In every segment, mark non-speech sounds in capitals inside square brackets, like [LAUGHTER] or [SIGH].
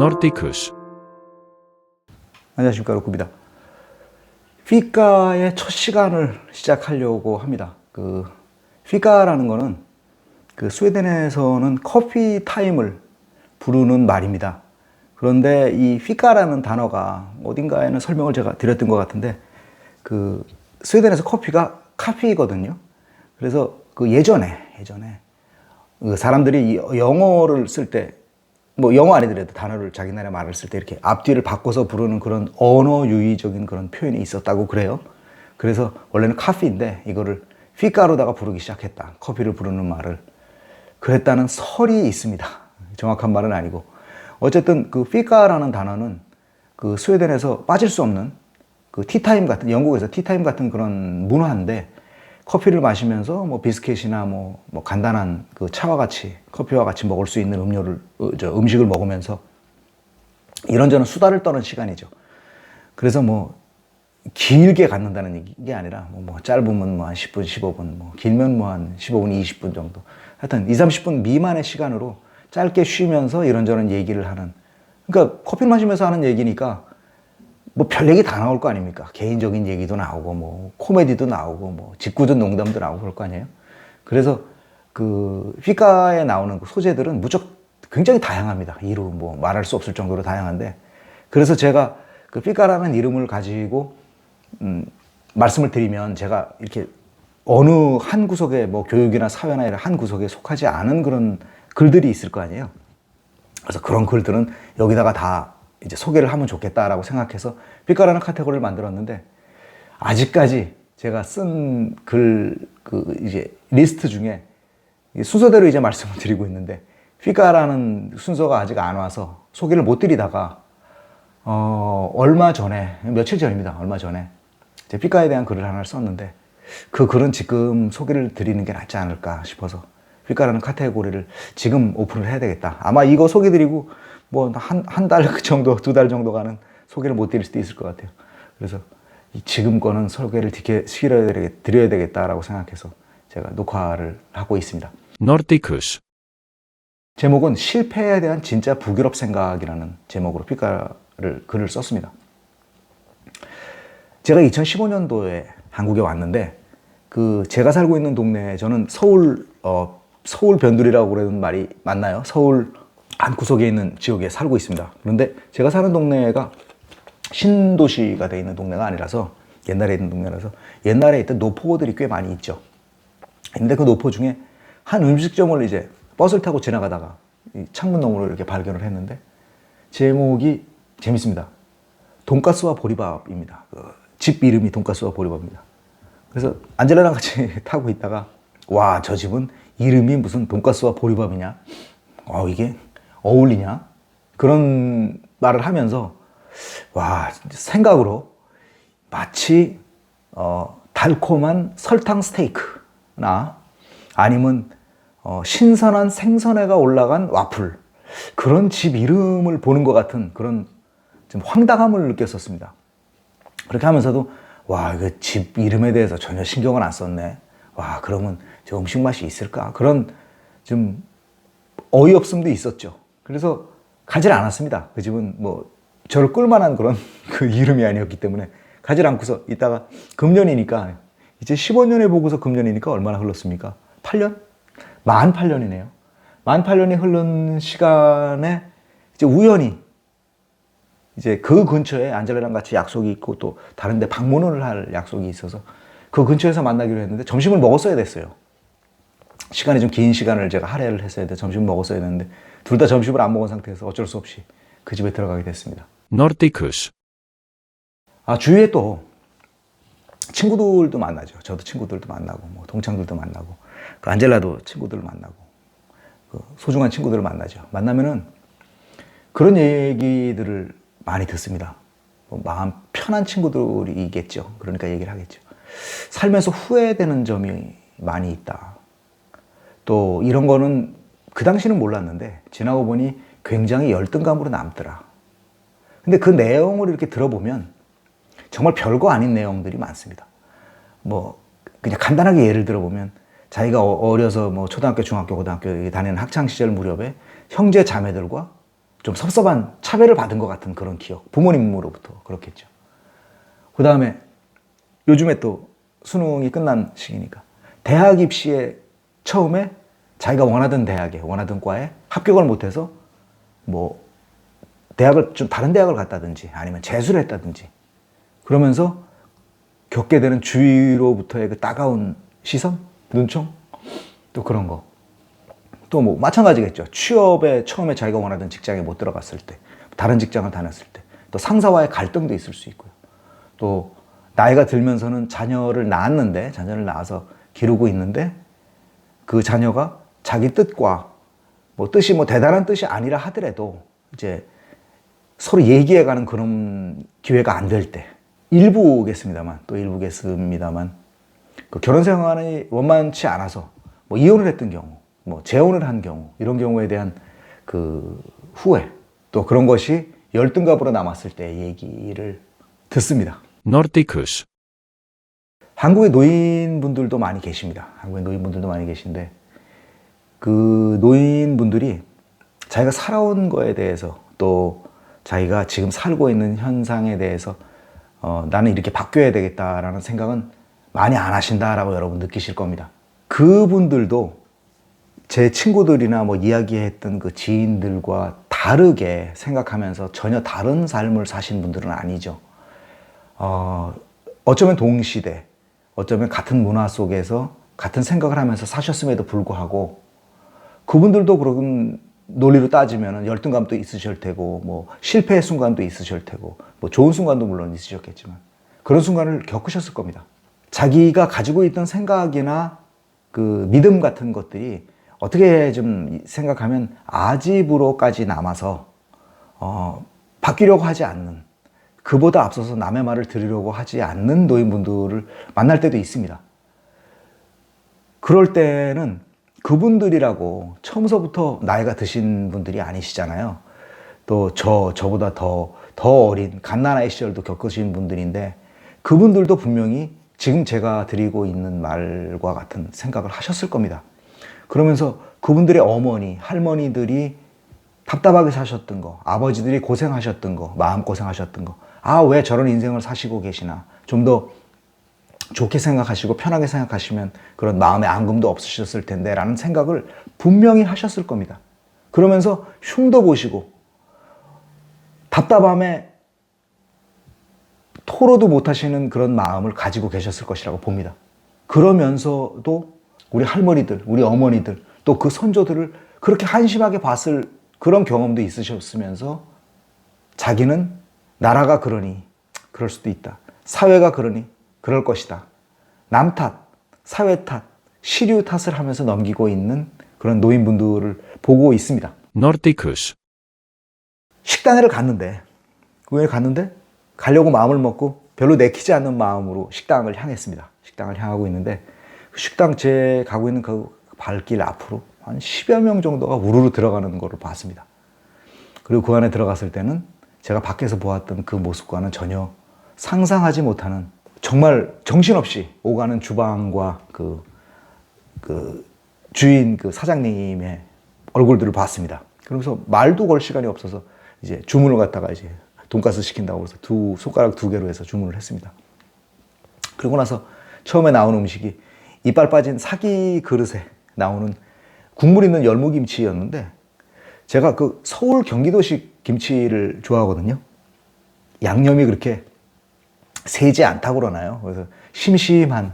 Nordicus. 안녕하십니까 로쿠입니다. 피카의 첫 시간을 시작하려고 합니다. 그 피카라는 거는 그 스웨덴에서는 커피 타임을 부르는 말입니다. 그런데 이 피카라는 단어가 어딘가에는 설명을 제가 드렸던 것 같은데 그 스웨덴에서 커피가 카피거든요. 그래서 그 예전에 예전에 그 사람들이 이 영어를 쓸 때 뭐 영어 아니더라도 단어를 자기 나라 말을 쓸 때 이렇게 앞뒤를 바꿔서 부르는 그런 언어 유의적인 그런 표현이 있었다고 그래요. 그래서 원래는 카피인데 이거를 피카로다가 부르기 시작했다. 커피를 부르는 말을 그랬다는 설이 있습니다. 정확한 말은 아니고 어쨌든 그 피카라는 단어는 그 스웨덴에서 빠질 수 없는 그 티타임 같은 영국에서 티타임 같은 그런 문화인데 커피를 마시면서 뭐 비스켓이나 뭐, 뭐 간단한 그 차와 같이 커피와 같이 먹을 수 있는 음료를 어, 저 음식을 먹으면서 이런저런 수다를 떠는 시간이죠. 그래서 뭐 길게 갖는다는 게 아니라 뭐, 뭐 짧으면 뭐 한 10분, 15분, 뭐 길면 뭐 한 15분, 20분 정도. 하여튼 2, 30분 미만의 시간으로 짧게 쉬면서 이런저런 얘기를 하는. 그러니까 커피 마시면서 하는 얘기니까 뭐 별 얘기 다 나올 거 아닙니까? 개인적인 얘기도 나오고 뭐 코미디도 나오고 뭐 직구든 농담도 나오고 그럴 거 아니에요? 그래서 그 피카에 나오는 그 소재들은 무척 굉장히 다양합니다. 이루 뭐 말할 수 없을 정도로 다양한데 그래서 제가 그 피카라는 이름을 가지고 음 말씀을 드리면 제가 이렇게 어느 한 구석에 뭐 교육이나 사회나 이런 한 구석에 속하지 않은 그런 글들이 있을 거 아니에요. 그래서 그런 글들은 여기다가 다 이제 소개를 하면 좋겠다라고 생각해서 빛가라는 카테고리를 만들었는데 아직까지 제가 쓴 글 그 이제 리스트 중에 순서대로 이제 말씀을 [LAUGHS] 드리고 있는데 피카라는 순서가 아직 안 와서 소개를 못 드리다가 어 얼마 전에 며칠 전입니다. 얼마 전에 제 피카에 대한 글을 하나를 썼는데 그 글은 지금 소개를 드리는 게 낫지 않을까 싶어서 피카라는 카테고리를 지금 오픈을 해야 되겠다. 아마 이거 소개 드리고 뭐 한 한 달 [LAUGHS] 정도 두 달 정도 가는 소개를 못 드릴 수도 있을 것 같아요. 그래서 이 지금 거는 소개를 드려야 되겠다라고 생각해서 제가 녹화를 하고 있습니다. Nordicus. 제목은 실패에 대한 진짜 북유럽 생각이라는 제목으로 피카를 글을 썼습니다. 제가 2015년도에 한국에 왔는데 그 제가 살고 있는 동네 저는 서울 어 서울 변두리라고 그러는 말이 맞나요? 서울 한 구석에 있는 지역에 살고 있습니다. 그런데 제가 사는 동네가 신도시가 되어 있는 동네가 아니라서 옛날에 있는 동네라서 옛날에 있던 노포들이 꽤 많이 있죠. 근데 그 노포 중에 한 음식점을 이제 버스를 타고 지나가다가 창문 너머로 이렇게 발견을 했는데 제목이 재밌습니다. 돈가스와 보리밥입니다. 그 집 이름이 돈가스와 보리밥입니다. 그래서 안젤라랑 같이 [LAUGHS] 타고 있다가 와 저 집은 이름이 무슨 돈가스와 보리밥이냐? 어 이게 어울리냐? 그런 말을 하면서 와 생각으로 마치 어, 달콤한 설탕 스테이크나 아니면 어, 신선한 생선회가 올라간 와플 그런 집 이름을 보는 것 같은 그런 좀 황당함을 느꼈었습니다. 그렇게 하면서도 와 이거 집 이름에 대해서 전혀 신경을 안 썼네. 와 그러면 저 음식 맛이 있을까? 그런 좀 어이없음도 있었죠. 그래서 가질 않았습니다. 그 집은 뭐 저를 끌만한 그런 [LAUGHS] 그 이름이 아니었기 때문에 가질 않고서 이따가 금년이니까 이제 15년에 보고서 금년이니까 얼마나 흘렀습니까? 8년? 만 8년이네요. 만 8년이 흐른 시간에 이제 우연히 이제 그 근처에 안젤라랑 같이 약속이 있고 또 다른 데 방문을 할 약속이 있어서 그 근처에서 만나기로 했는데 점심을 먹었어야 됐어요. 시간이 좀 긴 시간을 제가 할애를 했어야 돼. 점심 먹었어야 됐는데 둘 다 점심을 안 먹은 상태에서 어쩔 수 없이 그 집에 들어가게 됐습니다. Nordicus. 아, 주위에 또 친구들도 만나죠. 저도 친구들도 만나고, 뭐 동창들도 만나고, 그 안젤라도 친구들 만나고, 그 소중한 친구들을 만나죠. 만나면은 그런 얘기들을 많이 듣습니다. 뭐 마음 편한 친구들이겠죠. 그러니까 얘기를 하겠죠. 살면서 후회되는 점이 많이 있다. 또 이런 거는 그 당시는 몰랐는데 지나고 보니 굉장히 열등감으로 남더라. 근데 그 내용을 이렇게 들어보면 정말 별거 아닌 내용들이 많습니다. 뭐 그냥 간단하게 예를 들어보면 자기가 어- 어려서 뭐 초등학교, 중학교, 고등학교 다니는 학창 시절 무렵에 형제 자매들과 좀 섭섭한 차별을 받은 것 같은 그런 기억. 부모님으로부터 그렇겠죠. 그 다음에 요즘에 또 수능이 끝난 시기니까 대학 입시에 처음에 자기가 원하던 대학에 원하던 과에 합격을 못해서 뭐 대학을 좀 다른 대학을 갔다든지 아니면 재수를 했다든지 그러면서 겪게 되는 주위로부터의 그 따가운 시선, 눈총 또 그런 거. 또 뭐 마찬가지겠죠. 취업에 처음에 자기가 원하던 직장에 못 들어갔을 때, 다른 직장을 다녔을 때, 또 상사와의 갈등도 있을 수 있고요. 또 나이가 들면서는 자녀를 낳았는데 자녀를 낳아서 기르고 있는데 그 자녀가 자기 뜻과 뭐 뜻이 뭐 대단한 뜻이 아니라 하더라도 이제 서로 얘기해가는 그런 기회가 안 될 때 일부겠습니다만 또 일부겠습니다만 그 결혼 생활이 원만치 않아서 뭐 이혼을 했던 경우 뭐 재혼을 한 경우 이런 경우에 대한 그 후회 또 그런 것이 열등감으로 남았을 때 얘기를 듣습니다. Nordicus. 한국의 노인분들도 많이 계십니다. 한국의 노인분들도 많이 계신데 그 노인분들이 자기가 살아온 거에 대해서 또 자기가 지금 살고 있는 현상에 대해서 어, 나는 이렇게 바뀌어야 되겠다라는 생각은 많이 안 하신다라고 여러분 느끼실 겁니다. 그분들도 제 친구들이나 뭐 이야기했던 그 지인들과 다르게 생각하면서 전혀 다른 삶을 사신 분들은 아니죠. 어, 어쩌면 동시대, 어쩌면 같은 문화 속에서 같은 생각을 하면서 사셨음에도 불구하고 그분들도 그런 논리로 따지면 열등감도 있으실 테고 뭐 실패의 순간도 있으실 테고 뭐 좋은 순간도 물론 있으셨겠지만 그런 순간을 겪으셨을 겁니다. 자기가 가지고 있던 생각이나 그 믿음 같은 것들이 어떻게 좀 생각하면 아집으로까지 남아서 어, 바뀌려고 하지 않는 그보다 앞서서 남의 말을 들으려고 하지 않는 노인분들을 만날 때도 있습니다. 그럴 때는 그분들이라고 처음서부터 나이가 드신 분들이 아니시잖아요. 또 저, 저보다 더, 더 어린 갓난아이 시절도 겪으신 분들인데 그분들도 분명히 지금 제가 드리고 있는 말과 같은 생각을 하셨을 겁니다. 그러면서 그분들의 어머니, 할머니들이 답답하게 사셨던 거, 아버지들이 고생하셨던 거, 마음 고생하셨던 거, 아, 왜 저런 인생을 사시고 계시나. 좀 더 좋게 생각하시고 편하게 생각하시면 그런 마음의 앙금도 없으셨을 텐데 라는 생각을 분명히 하셨을 겁니다. 그러면서 흉도 보시고 답답함에 토로도 못하시는 그런 마음을 가지고 계셨을 것이라고 봅니다. 그러면서도 우리 할머니들, 우리 어머니들, 또 그 선조들을 그렇게 한심하게 봤을 그런 경험도 있으셨으면서 자기는 나라가 그러니 그럴 수도 있다. 사회가 그러니 그럴 것이다. 남 탓, 사회 탓, 시류 탓을 하면서 넘기고 있는 그런 노인분들을 보고 있습니다. Nordicus. 식당에를 갔는데, 그에 갔는데, 가려고 마음을 먹고 별로 내키지 않는 마음으로 식당을 향했습니다. 식당을 향하고 있는데, 그 식당 제 가고 있는 그 발길 앞으로 한 10여 명 정도가 우르르 들어가는 것을 봤습니다. 그리고 그 안에 들어갔을 때는 제가 밖에서 보았던 그 모습과는 전혀 상상하지 못하는 정말 정신없이 오가는 주방과 그, 그 주인 그 사장님의 얼굴들을 봤습니다. 그러면서 말도 걸 시간이 없어서 이제 주문을 갖다가 이제 돈가스 시킨다고 해서 두 손가락 두 개로 해서 주문을 했습니다. 그러고 나서 처음에 나온 음식이 이빨 빠진 사기 그릇에 나오는 국물 있는 열무김치였는데 제가 그 서울 경기도식 김치를 좋아하거든요. 양념이 그렇게 세지 않다고 그러나요? 그래서 심심한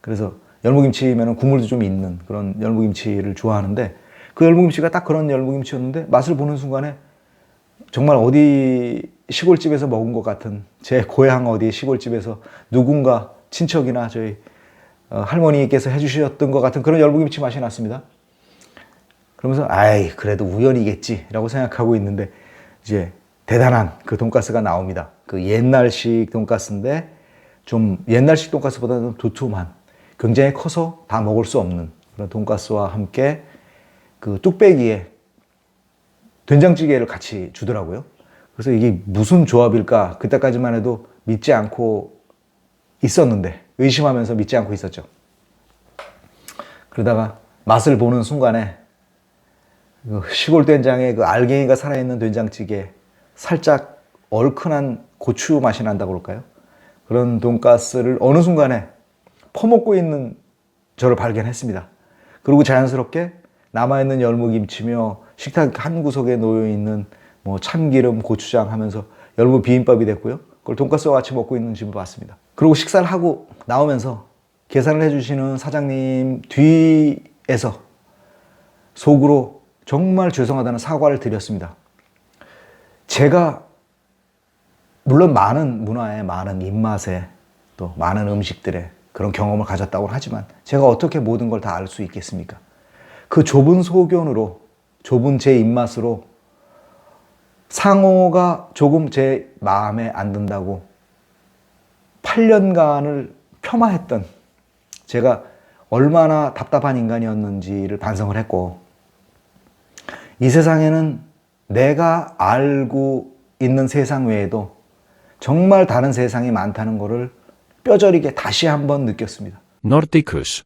그래서 열무김치면 국물도 좀 있는 그런 열무김치를 좋아하는데 그 열무김치가 딱 그런 열무김치였는데 맛을 보는 순간에 정말 어디 시골집에서 먹은 것 같은 제 고향 어디 시골집에서 누군가 친척이나 저희 어, 할머니께서 해주셨던 것 같은 그런 열무김치 맛이 났습니다. 그러면서 아이 그래도 우연이겠지라고 생각하고 있는데 이제 대단한 그 돈가스가 나옵니다. 그 옛날식 돈가스인데 좀 옛날식 돈가스보다는 두툼한 굉장히 커서 다 먹을 수 없는 그런 돈가스와 함께 그 뚝배기에 된장찌개를 같이 주더라고요. 그래서 이게 무슨 조합일까 그때까지만 해도 믿지 않고 있었는데 의심하면서 믿지 않고 있었죠. 그러다가 맛을 보는 순간에 그 시골 된장에 그 알갱이가 살아있는 된장찌개 살짝 얼큰한 고추 맛이 난다고 그럴까요? 그런 돈가스를 어느 순간에 퍼먹고 있는 저를 발견했습니다. 그리고 자연스럽게 남아있는 열무김치며 식탁 한 구석에 놓여있는 뭐 참기름, 고추장 하면서 열무 비빔밥이 됐고요. 그걸 돈가스와 같이 먹고 있는 집을 봤습니다. 그리고 식사를 하고 나오면서 계산을 해주시는 사장님 뒤에서 속으로 정말 죄송하다는 사과를 드렸습니다. 제가 물론 많은 문화에 많은 입맛에 또 많은 음식들에 그런 경험을 가졌다고 하지만 제가 어떻게 모든 걸 다 알 수 있겠습니까? 그 좁은 소견으로 좁은 제 입맛으로 상호가 조금 제 마음에 안 든다고 8년간을 폄하했던 제가 얼마나 답답한 인간이었는지를 반성을 했고 이 세상에는 내가 알고 있는 세상 외에도 정말 다른 세상이 많다는 것을 뼈저리게 다시 한번 느꼈습니다. Nordicus.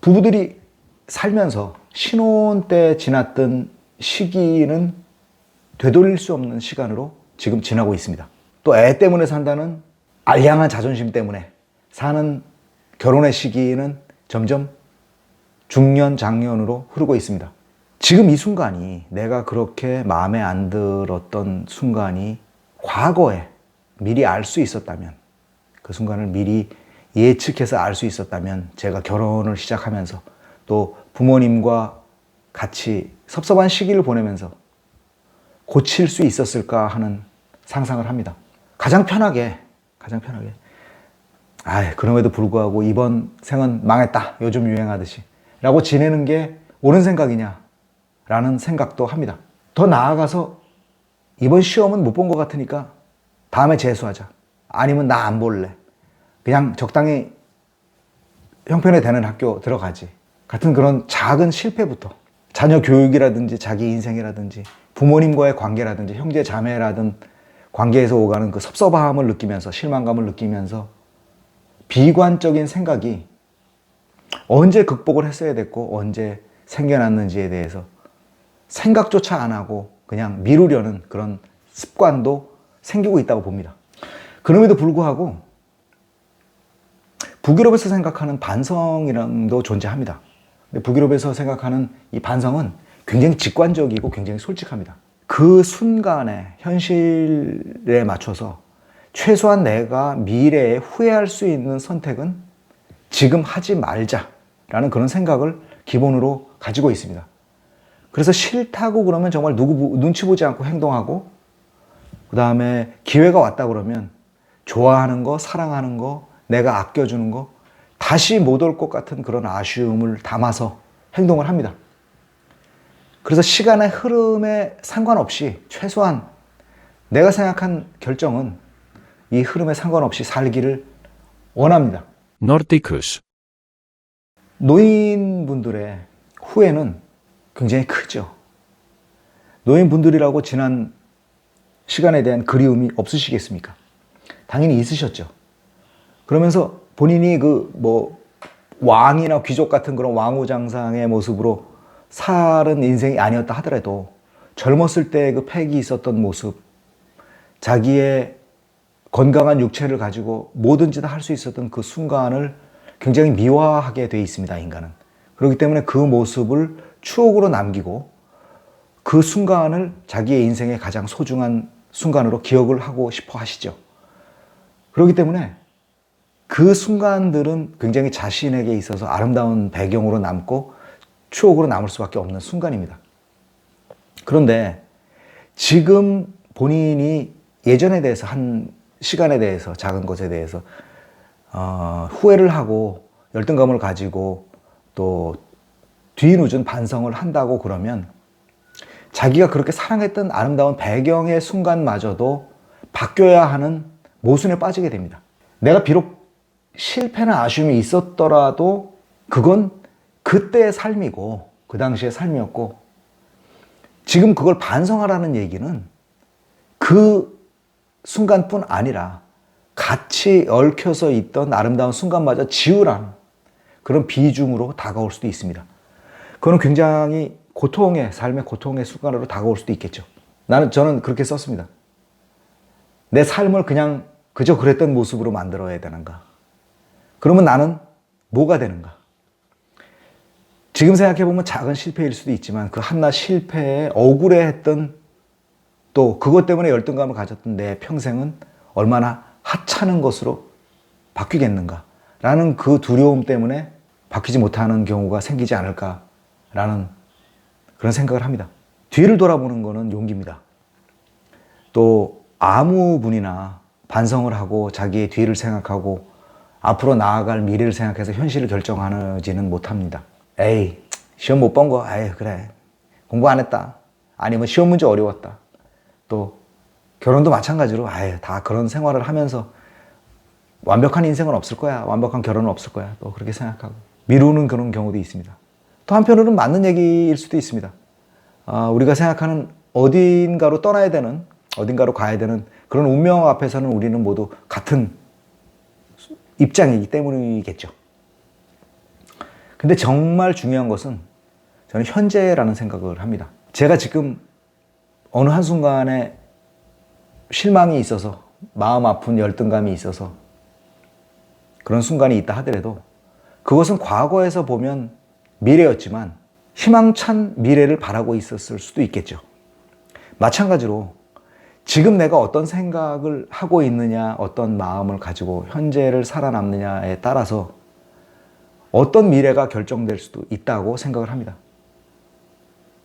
부부들이 살면서 신혼 때 지났던 시기는 되돌릴 수 없는 시간으로 지금 지나고 있습니다. 또 애 때문에 산다는 알량한 자존심 때문에 사는 결혼의 시기는 점점 중년, 장년으로 흐르고 있습니다. 지금 이 순간이 내가 그렇게 마음에 안 들었던 순간이 과거에 미리 알 수 있었다면 그 순간을 미리 예측해서 알 수 있었다면 제가 결혼을 시작하면서 또 부모님과 같이 섭섭한 시기를 보내면서 고칠 수 있었을까 하는 상상을 합니다. 가장 편하게, 가장 편하게. 아, 그럼에도 불구하고 이번 생은 망했다. 요즘 유행하듯이. 라고 지내는 게 옳은 생각이냐? 라는 생각도 합니다. 더 나아가서 이번 시험은 못 본 것 같으니까 다음에 재수하자. 아니면 나 안 볼래. 그냥 적당히 형편에 되는 학교 들어가지. 같은 그런 작은 실패부터 자녀 교육이라든지 자기 인생이라든지 부모님과의 관계라든지 형제 자매라든 관계에서 오가는 그 섭섭함을 느끼면서 실망감을 느끼면서 비관적인 생각이 언제 극복을 했어야 됐고 언제 생겨났는지에 대해서 생각조차 안 하고 그냥 미루려는 그런 습관도 생기고 있다고 봅니다. 그럼에도 불구하고 북유럽에서 생각하는 반성이라는 도 존재합니다. 근데 북유럽에서 생각하는 이 반성은 굉장히 직관적이고 굉장히 솔직합니다. 그 순간에 현실에 맞춰서 최소한 내가 미래에 후회할 수 있는 선택은 지금 하지 말자라는 그런 생각을 기본으로 가지고 있습니다. 그래서 싫다고 그러면 정말 누구 눈치 보지 않고 행동하고 그 다음에 기회가 왔다 그러면 좋아하는 거, 사랑하는 거, 내가 아껴주는 거 다시 못 올 것 같은 그런 아쉬움을 담아서 행동을 합니다. 그래서 시간의 흐름에 상관없이 최소한 내가 생각한 결정은 이 흐름에 상관없이 살기를 원합니다. Nordicus. 노인분들의 후회는 굉장히 크죠. 노인분들이라고 지난 시간에 대한 그리움이 없으시겠습니까? 당연히 있으셨죠. 그러면서 본인이 그 뭐 왕이나 귀족 같은 그런 왕후장상의 모습으로 살은 인생이 아니었다 하더라도 젊었을 때 그 팩이 있었던 모습, 자기의 건강한 육체를 가지고 뭐든지 다 할 수 있었던 그 순간을 굉장히 미화하게 돼 있습니다, 인간은. 그렇기 때문에 그 모습을 추억으로 남기고 그 순간을 자기의 인생의 가장 소중한 순간으로 기억을 하고 싶어 하시죠. 그렇기 때문에 그 순간들은 굉장히 자신에게 있어서 아름다운 배경으로 남고 추억으로 남을 수밖에 없는 순간입니다. 그런데 지금 본인이 예전에 대해서 한 시간에 대해서 작은 것에 대해서 어, 후회를 하고 열등감을 가지고 또 뒤늦은 반성을 한다고 그러면 자기가 그렇게 사랑했던 아름다운 배경의 순간마저도 바뀌어야 하는 모순에 빠지게 됩니다. 내가 비록 실패나 아쉬움이 있었더라도 그건 그때의 삶이고 그 당시의 삶이었고 지금 그걸 반성하라는 얘기는 그 순간뿐 아니라 같이 얽혀서 있던 아름다운 순간마저 지우라는 그런 비중으로 다가올 수도 있습니다. 그건 굉장히 고통의 삶의 고통의 순간으로 다가올 수도 있겠죠. 나는 저는 그렇게 썼습니다. 내 삶을 그냥 그저 그랬던 모습으로 만들어야 되는가? 그러면 나는 뭐가 되는가? 지금 생각해 보면 작은 실패일 수도 있지만 그 한낱 실패에 억울해했던 또 그것 때문에 열등감을 가졌던 내 평생은 얼마나 하찮은 것으로 바뀌겠는가? 라는 그 두려움 때문에 바뀌지 못하는 경우가 생기지 않을까 라는 그런 생각을 합니다. 뒤를 돌아보는 것은 용기입니다. 또 아무 분이나 반성을 하고 자기의 뒤를 생각하고 앞으로 나아갈 미래를 생각해서 현실을 결정하지는 못합니다. 에이, 시험 못 본 거, 에이, 그래. 공부 안 했다. 아니면 시험 문제 어려웠다. 또 결혼도 마찬가지로, 아예 다 그런 생활을 하면서 완벽한 인생은 없을 거야. 완벽한 결혼은 없을 거야. 또 그렇게 생각하고. 미루는 그런 경우도 있습니다. 또 한편으로는 맞는 얘기일 수도 있습니다. 아, 우리가 생각하는 어딘가로 떠나야 되는, 어딘가로 가야 되는 그런 운명 앞에서는 우리는 모두 같은 입장이기 때문이겠죠. 근데 정말 중요한 것은 저는 현재라는 생각을 합니다. 제가 지금 어느 한순간에 실망이 있어서 마음 아픈 열등감이 있어서 그런 순간이 있다 하더라도 그것은 과거에서 보면 미래였지만 희망찬 미래를 바라고 있었을 수도 있겠죠. 마찬가지로 지금 내가 어떤 생각을 하고 있느냐, 어떤 마음을 가지고 현재를 살아남느냐에 따라서 어떤 미래가 결정될 수도 있다고 생각을 합니다.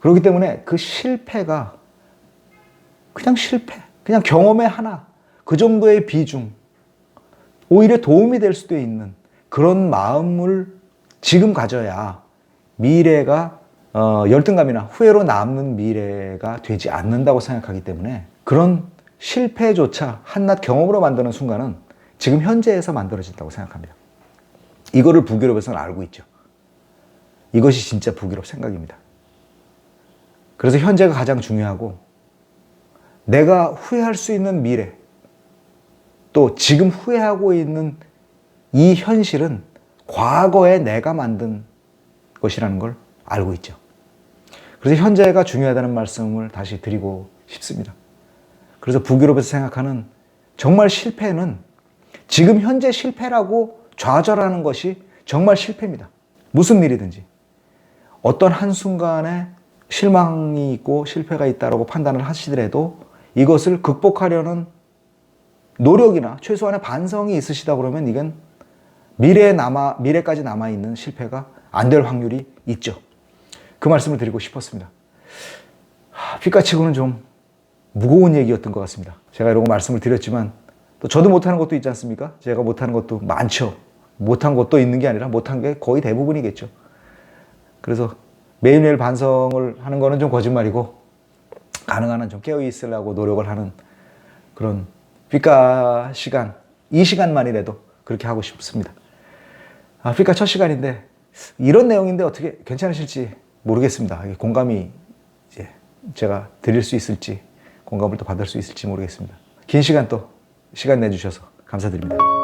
그렇기 때문에 그 실패가 그냥 실패, 그냥 경험의 하나, 그 정도의 비중, 오히려 도움이 될 수도 있는 그런 마음을 지금 가져야 미래가 어, 열등감이나 후회로 남는 미래가 되지 않는다고 생각하기 때문에 그런 실패조차 한낱 경험으로 만드는 순간은 지금 현재에서 만들어진다고 생각합니다. 이거를 북유럽에서는 알고 있죠. 이것이 진짜 북유럽 생각입니다. 그래서 현재가 가장 중요하고 내가 후회할 수 있는 미래 또 지금 후회하고 있는 이 현실은 과거에 내가 만든 것이라는 걸 알고 있죠. 그래서 현재가 중요하다는 말씀을 다시 드리고 싶습니다. 그래서 북유럽에서 생각하는 정말 실패는 지금 현재 실패라고 좌절하는 것이 정말 실패입니다. 무슨 일이든지. 어떤 한순간에 실망이 있고 실패가 있다고 판단을 하시더라도 이것을 극복하려는 노력이나 최소한의 반성이 있으시다 그러면 이건 미래에 남아, 미래까지 남아있는 실패가 안 될 확률이 있죠. 그 말씀을 드리고 싶었습니다. 휘까치고는 좀 무거운 얘기였던 것 같습니다. 제가 이런 거 말씀을 드렸지만 또 저도 못하는 것도 있지 않습니까? 제가 못하는 것도 많죠. 못한 것도 있는 게 아니라 못한 게 거의 대부분이겠죠. 그래서 매일매일 반성을 하는 거는 좀 거짓말이고 가능한 한 좀 깨어 있으려고 노력을 하는 그런 휘까 시간, 이 시간만이라도 그렇게 하고 싶습니다. 아, 휘까 첫 시간인데 이런 내용인데 어떻게 괜찮으실지 모르겠습니다. 공감이 이제 제가 드릴 수 있을지 공감을 또 받을 수 있을지 모르겠습니다. 긴 시간 또 시간 내주셔서 감사드립니다.